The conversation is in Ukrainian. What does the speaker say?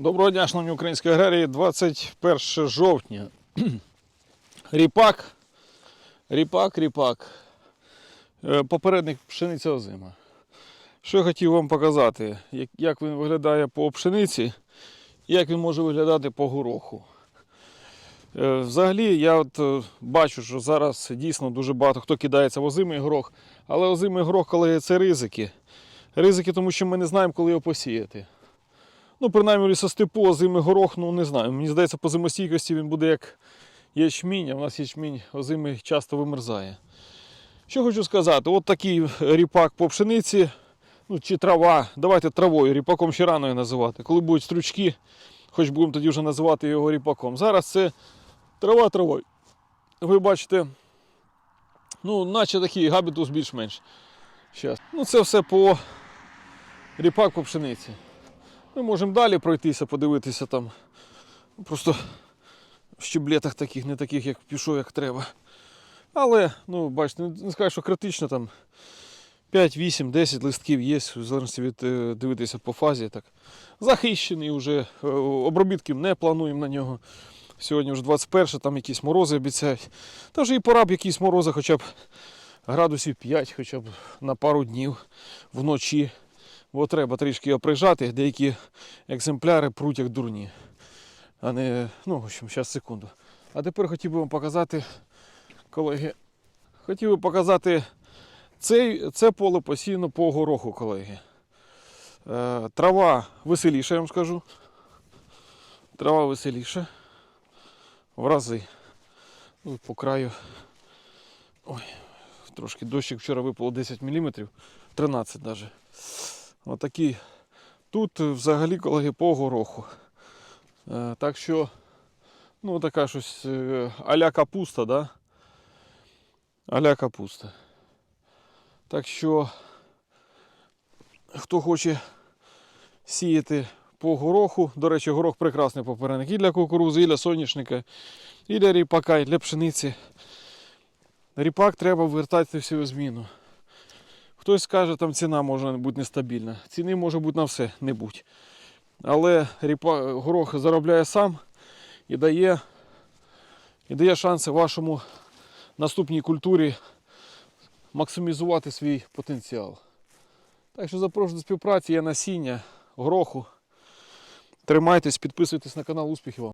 Доброго дня, шановні українські аграрії, 21 жовтня. Ріпак, ріпак, ріпак. Е, Попередник пшениця озима. Що я хотів вам показати, як, він виглядає по пшениці як він може виглядати по гороху. Е, Взагалі, я от е, бачу, що зараз дійсно дуже багато хто кидається в озимий горох, але озимий горох, коли це ризики. Ризики, тому що ми не знаємо, коли його посіяти. Ну, принаймні, лісостепу озимий горох, ну не знаю. Мені здається, по зимостійкості він буде як ячмінь, а в нас ячмінь озимий часто вимерзає. Що хочу сказати, от такий ріпак по пшениці, ну чи трава, давайте травою, ріпаком ще рано його називати. Коли будуть стручки, хоч будемо тоді вже називати його ріпаком. Зараз це трава травою. Ви бачите, ну, наче такий габітус більш-менш. Ну, це все по ріпак по пшениці. Ми можемо далі пройтися, подивитися там. Просто в щеблетах таких, не таких, як пішов, як треба. Але, ну, бачите, не скажу, що критично там 5, 8, 10 листків є, в залежності від е, дивитися по фазі. Так. Захищений вже, е, обробітків не плануємо на нього. Сьогодні вже 21, там якісь морози обіцяють. Та вже і пора б якісь морози хоча б градусів 5, хоча б на пару днів вночі. Бо треба трішки його прижати, деякі екземпляри пруть дурні. А не, ну, в общем, зараз секунду. А тепер хотів би вам показати, колеги, хотів би показати цей, це поле посіяно по гороху, колеги. Е, трава веселіша, я вам скажу. Трава веселіша. В рази. Ну, по краю. Ой, трошки дощик вчора випало 10 мм, 13 навіть. Отакий. Тут взагалі, колеги, по гороху. Е, Так що, ну така щось е, аля капуста, да? Аля капуста. Так що, хто хоче сіяти по гороху, до речі, горох прекрасний попередник і для кукурузи, і для соняшника, і для ріпака, і для пшениці. Ріпак треба вертати всю зміну. Хтось скаже, там ціна може бути нестабільна. Ціни може бути на все не будь. Але ріпа, горох заробляє сам і дає, і дає шанси вашому наступній культурі максимізувати свій потенціал. Так що запрошую до співпраці, є насіння, гороху. Тримайтесь, підписуйтесь на канал, успіхів вам!